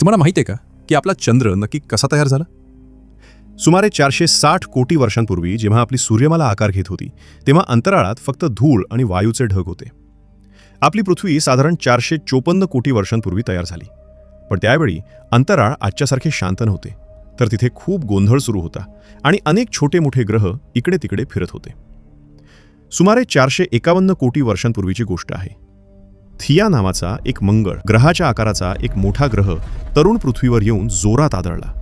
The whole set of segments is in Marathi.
तुम्हाला माहिती आहे का की आपला चंद्र नक्की कसा तयार झाला? सुमारे चारशे साठ कोटी वर्षांपूर्वी जेव्हा आपली सूर्यमाला आकार घेत होती तेव्हा अंतराळात फक्त धूळ आणि वायूचे ढग होते. आपली पृथ्वी साधारण चारशे चोपन्न कोटी वर्षांपूर्वी तयार झाली. पण त्यावेळी अंतराळ आजच्यासारखे शांत नव्हते. तर तिथे खूप गोंधळ सुरू होता आणि अनेक छोटे मोठे ग्रह इकडे तिकडे फिरत होते. सुमारे चारशे एकावन्न कोटी वर्षांपूर्वीची गोष्ट आहे. थिया नावाचा एक मंगळ ग्रहाच्या आकाराचा एक मोठा ग्रह तरुण पृथ्वीवर येऊन जोरात आदळला.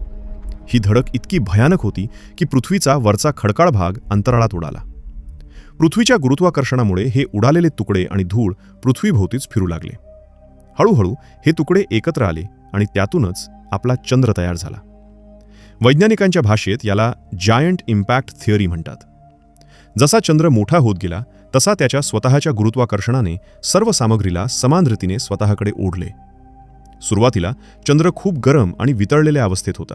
ही धडक इतकी भयानक होती की पृथ्वीचा वरचा खडकाळ भाग अंतराळात उडाला. पृथ्वीच्या गुरुत्वाकर्षणामुळे हे उडालेले तुकडे आणि धूळ पृथ्वीभोवतीच फिरू लागले. हळूहळू हे तुकडे एकत्र आले आणि त्यातूनच आपला चंद्र तयार झाला. वैज्ञानिकांच्या भाषेत याला जायंट इम्पॅक्ट थिअरी म्हणतात. जसा चंद्र मोठा होत गेला तसा त्याच्या स्वतःच्या गुरुत्वाकर्षणाने सर्व सामग्रीला समान रीतीने स्वतःकडे ओढले. सुरुवातीला चंद्र खूप गरम आणि वितळलेल्या अवस्थेत होता.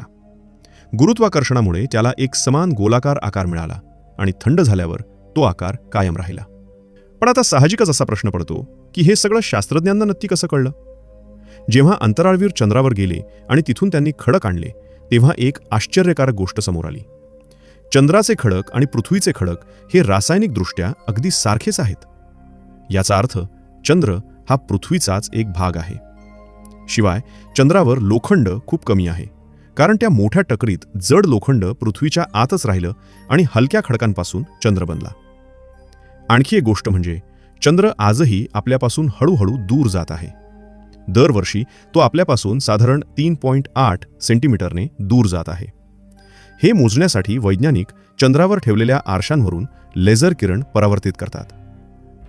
गुरुत्वाकर्षणामुळे त्याला एक समान गोलाकार आकार मिळाला आणि थंड झाल्यावर तो आकार कायम राहिला. पण आता साहजिकच असा प्रश्न पडतो की हे सगळं शास्त्रज्ञांना नक्की कसं कळलं? जेव्हा अंतराळवीर चंद्रावर गेले आणि तिथून त्यांनी खडक आणले तेव्हा एक आश्चर्यकारक गोष्ट समोर आली. चंद्राचे खडक आणि पृथ्वीचे खडक हे रासायनिकदृष्ट्या अगदी सारखेच आहेत. याचा अर्थ चंद्र हा पृथ्वीचाच एक भाग आहे. शिवाय चंद्रावर लोखंड खूप कमी आहे कारण त्या मोठ्या टकरीत जड लोखंड पृथ्वीच्या आतच राहिलं आणि हलक्या खडकांपासून चंद्र बनला. आणखी एक गोष्ट म्हणजे चंद्र आजही आपल्यापासून हळूहळू दूर जात आहे. दरवर्षी तो आपल्यापासून साधारण तीन पॉईंट आठ सेंटीमीटरने दूर जात आहे. हे मोजण्यासाठी वैज्ञानिक चंद्रावर ठेवलेल्या आरशांवरून लेझर किरण परावर्तित करतात.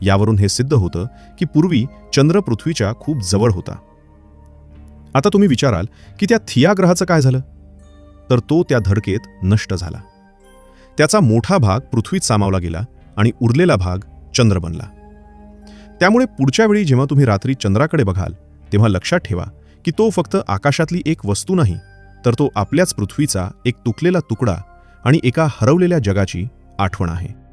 यावरून हे सिद्ध होतं की पूर्वी चंद्र पृथ्वीच्या खूप जवळ होता. आता तुम्ही विचाराल की त्या थिया ग्रहाचं काय झालं? तर तो त्या धडकेत नष्ट झाला. त्याचा मोठा भाग पृथ्वीत सामावला गेला आणि उरलेला भाग चंद्र बनला. त्यामुळे पुढच्या वेळी जेव्हा तुम्ही रात्री चंद्राकडे बघाल तेव्हा लक्षात ठेवा की तो फक्त आकाशातली एक वस्तू नाही तर तो आपल्याच पृथ्वीचा एक तुकलेला तुकडा आणि एका हरवलेल्या जगाची आठवण आहे.